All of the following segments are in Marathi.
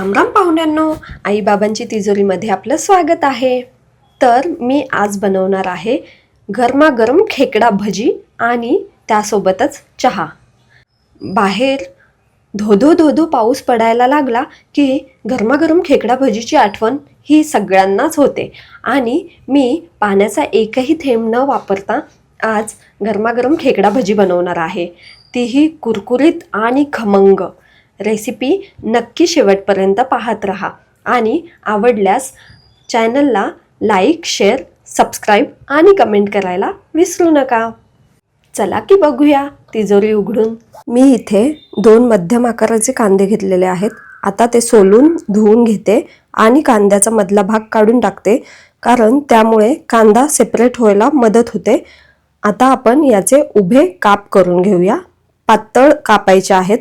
रामराम पाहुण्यांनो. आईबाबांची तिजोरीमध्ये आपलं स्वागत आहे. तर मी आज बनवणार आहे गरमागरम खेकडा भजी आणि त्यासोबतच चहा. बाहेर धोधो धोधो पाऊस पडायला लागला की गरमागरम खेकडा भजीची आठवण ही सगळ्यांनाच होते. आणि मी पाण्याचा एकही थेंब न वापरता आज गरमागरम खेकडा भजी बनवणार आहे. तीही कुरकुरीत आणि खमंग. रेसिपी नक्की शेवटपर्यंत पाहत राहा. आणि आवडल्यास चॅनलला लाईक शेअर सबस्क्राईब आणि कमेंट करायला विसरू नका. चला की बघूया तिजोरी उघडून. मी इथे दोन मध्यम आकाराचे कांदे घेतलेले आहेत. आता ते सोलून धुवून घेते आणि कांद्याचा मधला भाग काढून टाकते कारण त्यामुळे कांदा सेपरेट व्हायला मदत होते. आता आपण याचे उभे काप करून घेऊया. पातळ कापायचे आहेत.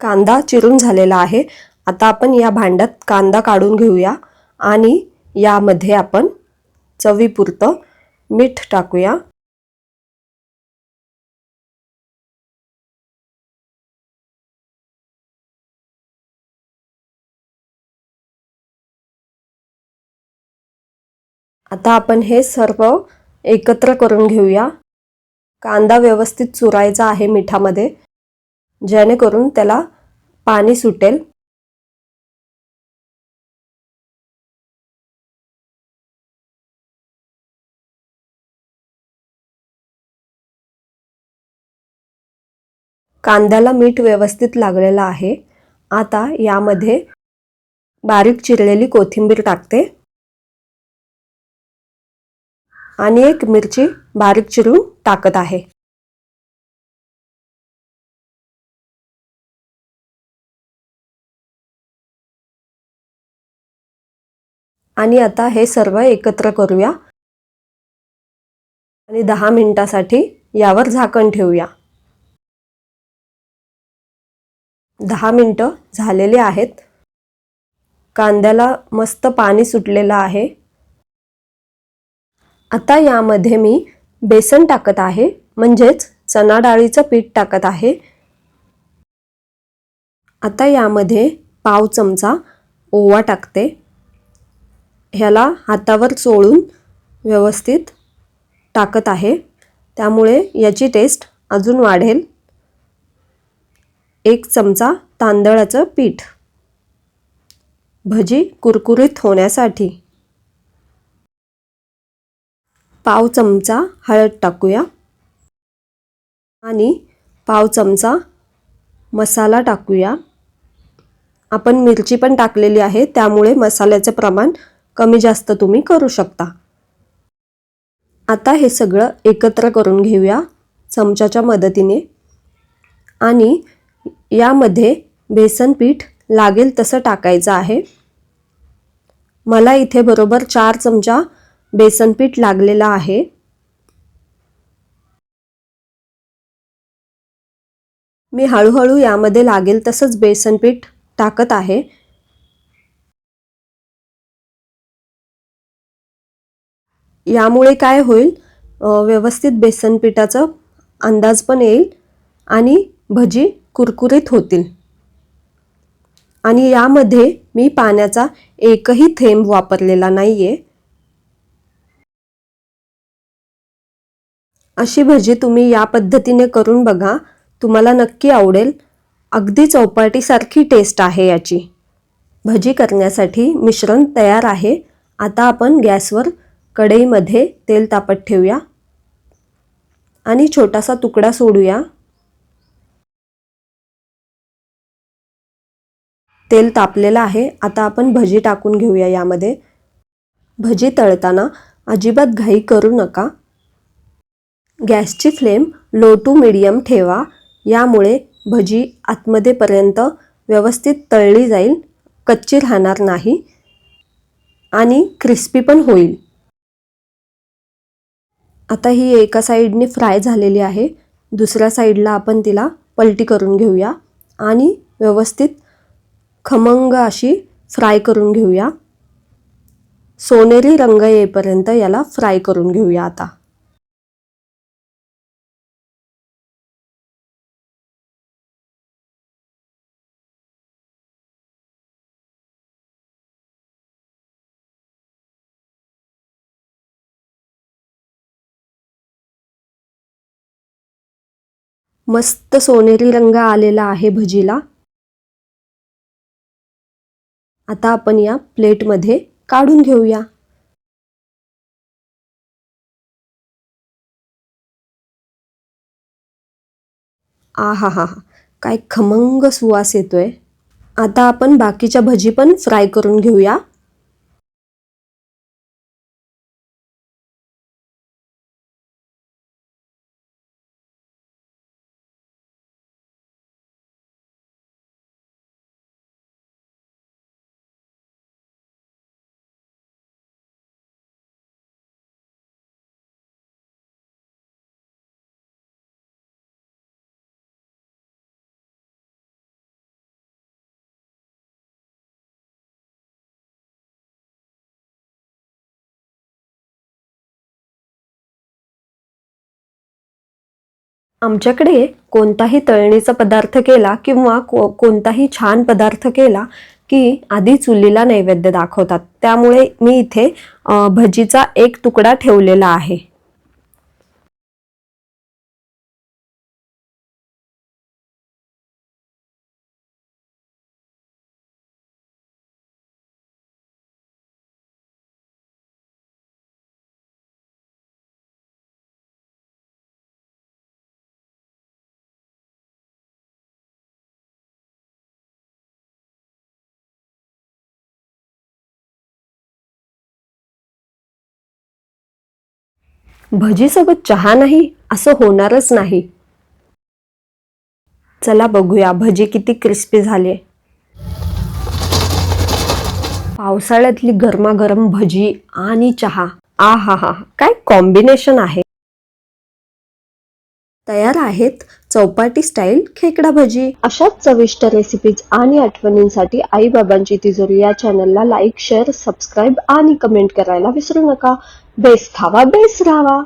कांदा चिरून झालेला आहे. आता आपण या भांड्यात कांदा काढून घेऊया आणि यामध्ये आपण चवीपुरतं मीठ टाकूया. आता आपण हे सर्व एकत्र करून घेऊया. कांदा व्यवस्थित चुरायचा आहे मिठामध्ये. जेणेकरून त्याला पाणी सुटेल. कांद्याला मीठ व्यवस्थित लागलेलं आहे. आता यामध्ये बारीक चिरलेली कोथिंबीर टाकते. आणि एक मिरची बारीक चिरून टाकत आहे. आणि आता हे सर्व एकत्र करूया. आणि दहा मिनटासाठी यावर झाकण ठेवूया. दहा मिनटं झालेले आहेत. कांद्याला मस्त पाणी सुटलेलं आहे. आता यामध्ये मी बेसन टाकत आहे म्हणजेच चना डाळीचं पीठ टाकत आहे. आता यामध्ये पाव चमचा ओवा टाकते. ह्याला हातावर चोळून व्यवस्थित टाकत आहे. त्यामुळे याची टेस्ट अजून वाढेल. एक चमचा तांदळाचं पीठ. भजी कुरकुरीत होण्यासाठी. पाव चमचा हळद टाकूया. आणि पाव चमचा मसाला टाकूया. आपण मिरची पण टाकलेली आहे त्यामुळे मसाल्याचं प्रमाण कमी जास्त तुम्ही करू शकता. आता हे सगळं एकत्र करून घेऊया चमच्याच्या मदतीने. आणि यामध्ये बेसन पीठ लागेल तसं टाकायचं आहे. मला इथे बरोबर चार चमचा बेसन पीठ लागलेलं आहे. मी हळूहळू यामध्ये लागेल तसंच बेसन पीठ टाकत आहे. यामुळे काय होईल? व्यवस्थित बेसन पिठाचा अंदाज पण येईल आणि भजी कुरकुरीत होतील. आणि यामध्ये मी पाण्याचा एकही थेंब वापरलेला नाही आहे अशी भजी तुम्ही या पद्धतीने करून बघा. तुम्हाला नक्की आवडेल. अगदी चौपाटीसारखी टेस्ट आहे याची. भजी करण्यासाठी मिश्रण तयार आहे. आता आपण गॅसवर कढईमध्ये तेल तापत ठेवूया. आणि छोटासा तुकडा सोडूया. तेल तापलेलं आहे. आता आपण भजी टाकून घेऊया यामध्ये. भजी तळताना अजिबात घाई करू नका. गॅसची फ्लेम लो टू मिडियम ठेवा. यामुळे भजी आतमध्येपर्यंत व्यवस्थित तळली जाईल. कच्ची राहणार नाही. आणि क्रिस्पी पण होईल. आता ही एका साईडने फ्राय झालेली आहे. दुसऱ्या साईडला आपण तिला पलटी करून घेऊया आणि व्यवस्थित खमंग अशी फ्राय करून घेऊया. सोनेरी रंग येईपर्यंत याला फ्राय करून घेऊया आता. मस्त सोनेरी रंग आलेला आहे भजीला. आता आपण या प्लेटमध्ये काढून घेऊया. आ हा हा काय खमंग सुवास येतोय. आता आपण बाकीच्या भजी पण फ्राय करून घेऊया. आमच्याकडे कोणताही तळणीचा पदार्थ केला किंवा को कोणताही छान पदार्थ केला की आधी चुलीला नैवेद्य दाखवतात. त्यामुळे मी इथे भजीचा एक तुकडा ठेवलेला आहे. भजीसोबत चहा नाही असं होणारच नाही. चला बघूया भजी किती क्रिस्पी झाली. पावसाळ्यातली गरमागरम भजी आणि चहा. आ हा हा काय कॉम्बिनेशन आहे. तयार आहेत चौपाटी स्टाईल खेकडा भजी. अशाच चविष्ट रेसिपीज आणि आठवणींसाठी आई बाबांची तिजोरी या चॅनलला लाईक शेअर सबस्क्राईब आणि कमेंट करायला विसरू नका. बेस खावा बेस राहावा